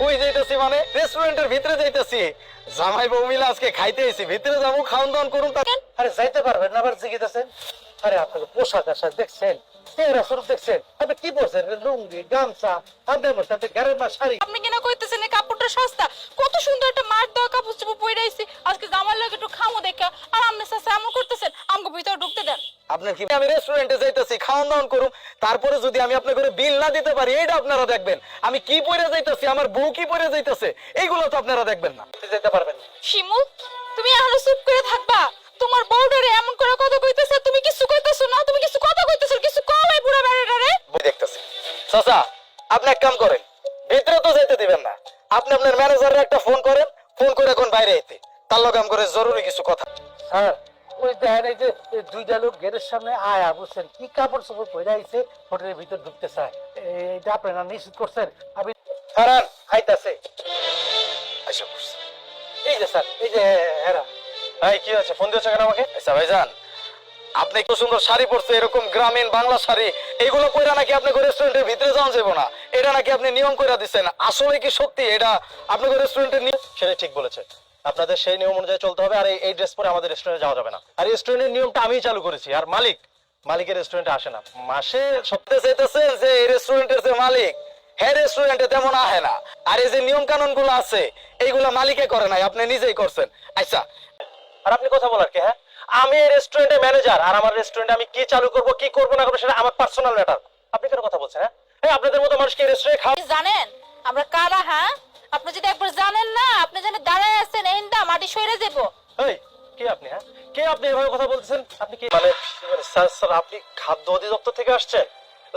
কই যাইতেছে মানে? রেস্টুরেন্টের ভিতরে যাইতেছি। জামাই বউ মিলে আজকে খাইতে ভিতরে যাব খাওন দাওন করুন আরে যাইতে পারবেন না আবার আরে আপনাকে পোশাক আশাক দেখছেন? চেহারা স্বরূপ দেখছেন? আপনি কি বলছেন লুঙ্গি গামছা আপনার মধ্যে আপনি শাড়ি আপনি কিনা কইতেছেন এই কাপড়টা সস্তা? কত সুন্দর একটা মার দেওয়া কাপড় চোপড় পরে আইছি। আজকে জামার লাগে একটু খামো দেখা। আর আপনি সাথে এমন করতেছেন আমাকে ভিতরে ঢুকতে দেন। আপনার কি আমি রেস্টুরেন্টে যাইতেছি খাওন দাওয়ান করুন তারপরে যদি আমি আপনাকে করে বিল না দিতে পারি এইটা আপনারা দেখবেন। আমি কি পরে যাইতেছি আমার বউ কি পরে যাইতেছে এইগুলো তো আপনারা দেখবেন না। যেতে পারবেন শিমুল তুমি এখনও চুপ করে থাকবা? তোমার বউ বউডারে এমন করে কথা কইতেছে তুমি কিছু কইতেছো না? তুমি কিছু কথা কইতেছো কিছু কও এই বুড়া বেড়াটারে? বই দেখতেছি। চাচা আপনি এক কাম করেন ভিতরে তো যেতে দিবেন না। আপনি আপনার ম্যানেজারের একটা ফোন করেন ফোন করে এখন বাইরে আইতে। তার লগে আম করে জরুরি কিছু কথা। স্যার ওই দেখেন এই যে দুইটা লোক গেটের সামনে আয়া বুঝছেন? কি কাপড় চোপড় পরে আইছে হোটেলের ভিতর ঢুকতে চায়। এইটা আপনারা নিশ্চিত করছেন? আমি হারান আইতাছে। আচ্ছা বুঝছি এই যে স্যার এই যে হেরা। ভাই কি আছে ফোন দিয়েছ কেন আমাকে? আচ্ছা ভাইজান আপনি একটু সুন্দর শাড়ি পরছে, এরকম গ্রামীণ বাংলা শাড়ি, এগুলো কইরা নাকি আপনাকে রেস্টুরেন্টের ভিতরে যাওয়া যাব না? এটা নাকি আপনি নিয়ম কইরা দিচ্ছেন আসলে কি সত্যি এটা আপনাকে রেস্টুরেন্টের নিয়ম সেটা ঠিক বলেছে। আপনাদের সেই নিয়ম অনুযায়ী চলতে হবে আর এই- ড্রেস পরে আমাদের রেস্টুরেন্টে যাওয়া যাবে না। আর রেস্টুরেন্টের নিয়মটা আমিই চালু করেছি। আর মালিক মালিকের রেস্টুরেন্টে আসে না। মাসে সত্যি চাইতেছেন যে এই রেস্টুরেন্টের যে মালিক হ্যাঁ রেস্টুরেন্টে তেমন আহে না। আর এই যে নিয়ম কানুনগুলো আছে, এইগুলা মালিকে করে নাই, আপনি নিজেই করছেন। আচ্ছা আর আপনি কথা বলার কি হ্যাঁ? আমি এই রেস্টুরেন্টের ম্যানেজার আর আমার রেস্টুরেন্টে আমি কি চালু করব কি করব না করব সেটা আমার পার্সোনাল ম্যাটার আপনি কেন কথা বলছেন হ্যাঁ? এই আপনাদের মতো মানুষকে রেস্টুরেন্টে খাওয়া আপনি জানেন আমরা কারা হ্যাঁ? আপনি যদি একবার জানেন না আপনি যেন দাঁড়ায় আছেন এই দাম মাটি সরে দেব। এই কে আপনি হ্যাঁ? কে আপনি এভাবে কথা বলতেছেন? আপনি কি মানে মানে স্যার স্যার আপনি খাদ্য অধিদপ্তর থেকে আসছেন?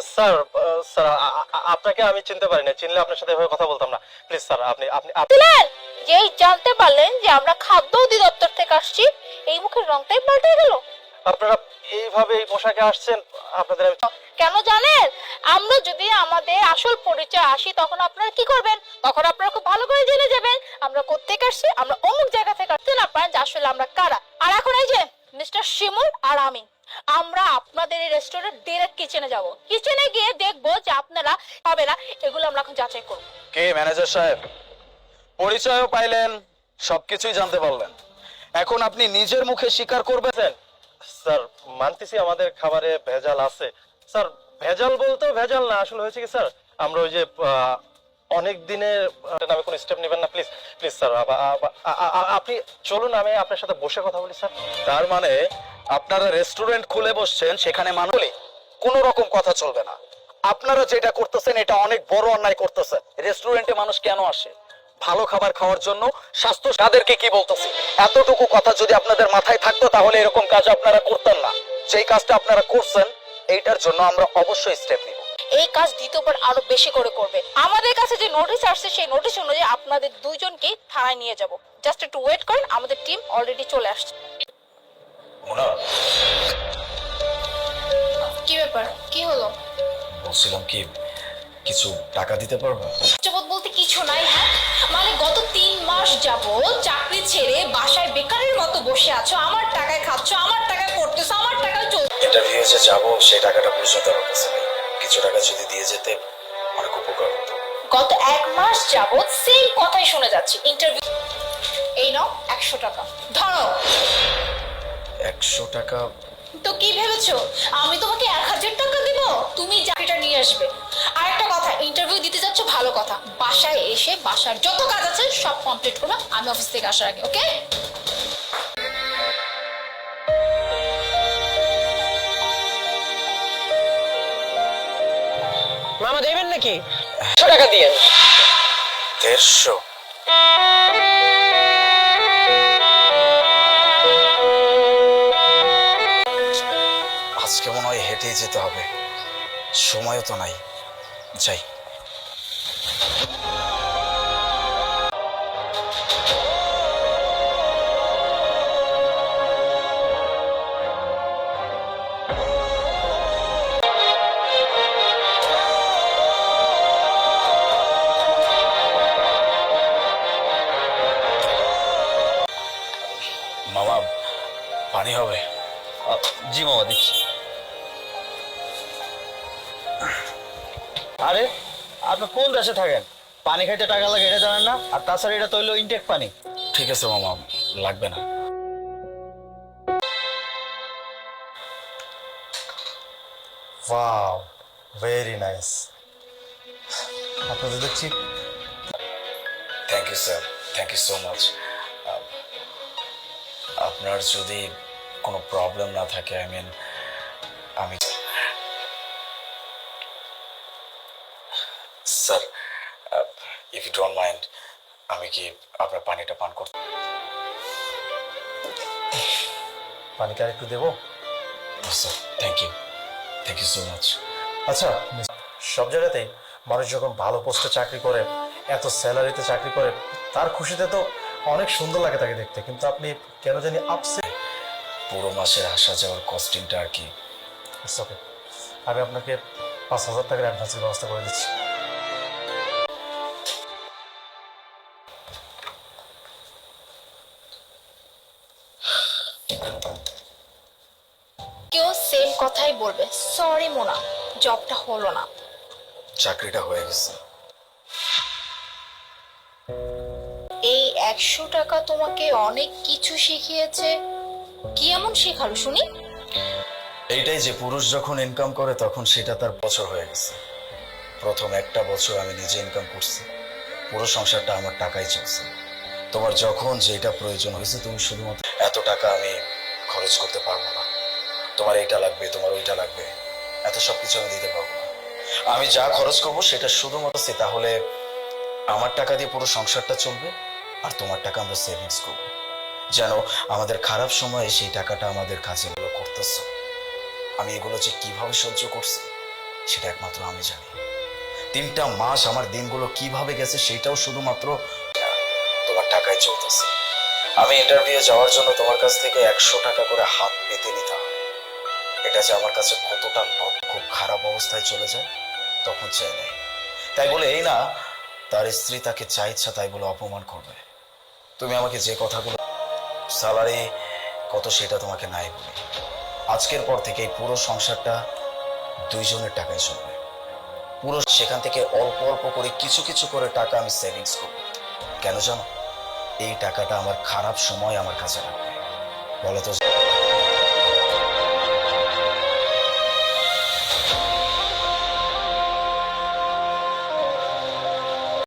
স্যার স্যার আপনাকে আমি চিনতে পারি না। চিনলে আপনার সাথে এভাবে কথা বলতাম না। প্লিজ স্যার আপনি আপনি আপ- যেই জানতে পারলেন যে আমরা খাদ্য অধিদপ্তর থেকে আসছি এই মুখের রংটাই পাল্টে গেল। আপনারা এইভাবে এই পোশাকে আসছেন আপনাদের আমি কেন জানেন? আমরা যদি আমাদের আসল পরিচয় আসি তখন আপনারা কি করবেন? তখন আপনারা খুব ভালো করে জেনে যাবেন আমরা কোত্থেকে আসছি আমরা অমুক জায়গা থেকে আসতে না পারেন যে আসলে আমরা কারা? আর এখন এই যে মিস্টার শিমুল আর আমি। আমরা আপনাদের এই রেস্টুরেন্ট ডিরেক্ট কিচেনে যাব। কিচেনে গিয়ে দেখব যে আপনারা হবে না এগুলো আমরা এখন যাচাই করব। কে ম্যানেজার সাহেব? পরিচয়ও পাইলেন সবকিছুই জানতে পারলেন। এখন আপনি নিজের মুখে স্বীকার করবেন? স্যার মানতেছি আমাদের খাবারে ভেজাল আছে। স্যার ভেজাল বলতেও ভেজাল না আসলে হয়েছে কি স্যার? আমরা ওই যে অনেক দিনের নামে কোনো স্টেপ নেবেন না প্লিজ প্লিজ স্যার আপনি চলুন আমি আপনার সাথে বসে কথা বলি স্যার। তার মানে আপনারা রেস্টুরেন্ট খুলে বসছেন সেখানে মানুষই কোনো রকম কথা চলবে না। আপনারা যেটা করতেছেন এটা অনেক বড় অন্যায় করতেছেন। রেস্টুরেন্টে মানুষ কেন আসে? ভালো খাবার খাওয়ার জন্য স্বাস্থ্য তাদেরকে কি বলতেছি? এতটুকু কথা যদি আপনাদের মাথায় থাকতো তাহলে এরকম কাজ আপনারা করতেন না। যেই কাজটা আপনারা করছেন এইটার জন্য আমরা অবশ্যই স্টেপ নিব। এই কাজ দ্বিতীয়বার আরও বেশি করে করবে। আমাদের কাছে যে নোটিশ আসছে সেই নোটিশ অনুযায়ী আপনাদের দুইজনকে থানায় নিয়ে যাব। জাস্ট একটু ওয়েট করেন আমাদের টিম অলরেডি চলে আসছে। কি ব্যাপার? কি হলো? বলছিলাম কি কিছু টাকা দিতে পারবে? জগৎ বলতে কিছু নাই হ্যাঁ? মানে গত তিন মাস যাব চাকরি ছেড়ে বাসায় বেকারের মতো বসে আছো আমার টাকায় খাচ্ছ আমার টাকায় পড়তেছো আমার টাকায় চল ইন্টারভিউ যে যাব সেই টাকাটা পর্যন্ত আমার কাছে নেই কিছু টাকা যদি দিয়ে যেতে অনেক উপকার হতো। গত এক মাস যাবৎ সেই কথাই শুনে যাচ্ছি ইন্টারভিউ এই নাও একশো টাকা। ধরো। একশো টাকা তো কি ভেবেছো? আমি তোমাকে এক হাজার টাকা দিব? তুমি চাকরিটা নিয়ে আসবে। আর একটা কথা ইন্টারভিউ দিতে যাচ্ছ ভালো কথা। বাসায় এসে বাসার যত কাজ আছে সব কমপ্লিট করবে আমি অফিস থেকে আসার আগে ওকে মামা দেবেন নাকি? টাকা দিয়ে। দেড়শো? যেতে হবে। সময়ও তো নাই। যাই। মামা পানি হবে। জি মামা দিচ্ছি। আরে আপনি কোন দেশে থাকেন? পানি খাইতে টাকা লাগে এটা জানেন না? আর তাছাড়া এটা তৈল ইনটেক পানি। ঠিক আছে মামা লাগবে না। ওয়াও ভেরি নাইস আপনাদের দেখছি। Thank you sir thank you so much আপনার যদি কোনো প্রবলেম না থাকে আই মিন আমি sir if you don't mind আমি কি আপনার পানিটা পান করতে পানি কি একটু দেবো sir thank you thank you so much আচ্ছা সব জায়গাতেই মানুষ যখন ভালো পোস্টে চাকরি করে, এত স্যালারিতে চাকরি করে, তার খুশিতে তো অনেক সুন্দর লাগে তাকে দেখতে। কিন্তু আপনি কেন জানি আপসে পুরো মাসের আসা যাওয়ার কস্টিংটা আর কি। আমি আপনাকে পাঁচ হাজার টাকার অ্যাডভান্সের ব্যবস্থা করে দিচ্ছি। কথাই বলবে। সরি মোনা। জবটা হলো না। চাকরিটা হয়ে গেছে। এই একশো টাকা তোমাকে অনেক কিছু শিখিয়েছে। কি এমন শেখালো শুনি? এইটাই যে পুরুষ যখন ইনকাম করে তখন সেটা তার বছর হয়ে গেছে। প্রথম একটা বছর আমি নিজে ইনকাম করছি। পুরো সংসারটা আমার টাকাই চলছে। তোমার যখন যেটা প্রয়োজন হয়েছে তুমি শুধুমাত্র এত টাকা আমি খরচ করতে পারব না। তোমার এটা লাগবে, তোমার ওইটা লাগবে। এত সব কিছু আমি দিতে পারব না। আমি যা খরচ করব সেটা শুধুমাত্র তাহলে আমার টাকা দিয়ে পুরো সংসারটা চলবে আর তোমার টাকা আমরা সেভিংস করব। যেন আমাদের খারাপ সময়ে সেই টাকাটা আমাদের কাছে এগুলো করতেছো। আমি এগুলো যে কীভাবে সহ্য করছি, সেটা একমাত্র আমি জানি। তিনটা মাস আমার দিনগুলো কীভাবে গেছে সেটাও শুধুমাত্র তোমার টাকায় চলতেছে। আমি ইন্টারভিউ যাওয়ার জন্য তোমার কাছ থেকে একশো টাকা করে হাত পেতে নিতাম। যে আমার কাছে কতটা খুব খারাপ অবস্থায় চলে যায়, তখন চাই নাই তাই বলে, এই না, তার স্ত্রী তাকে যা ইচ্ছা তাই বলে অপমান করবে। তুমি আমাকে যে কথাগুলো স্যালারি কত সেটা তোমাকে নাই বলি। আজকের পর থেকে এই পুরো সংসারটা দুইজনের টাকায় চলবে। পুরো সেখান থেকে অল্প অল্প করে কিছু কিছু করে টাকা আমি সেভিংস করব। কেন জানো? এই টাকাটা আমার খারাপ সময় আমার কাছে রাখবে বলো তো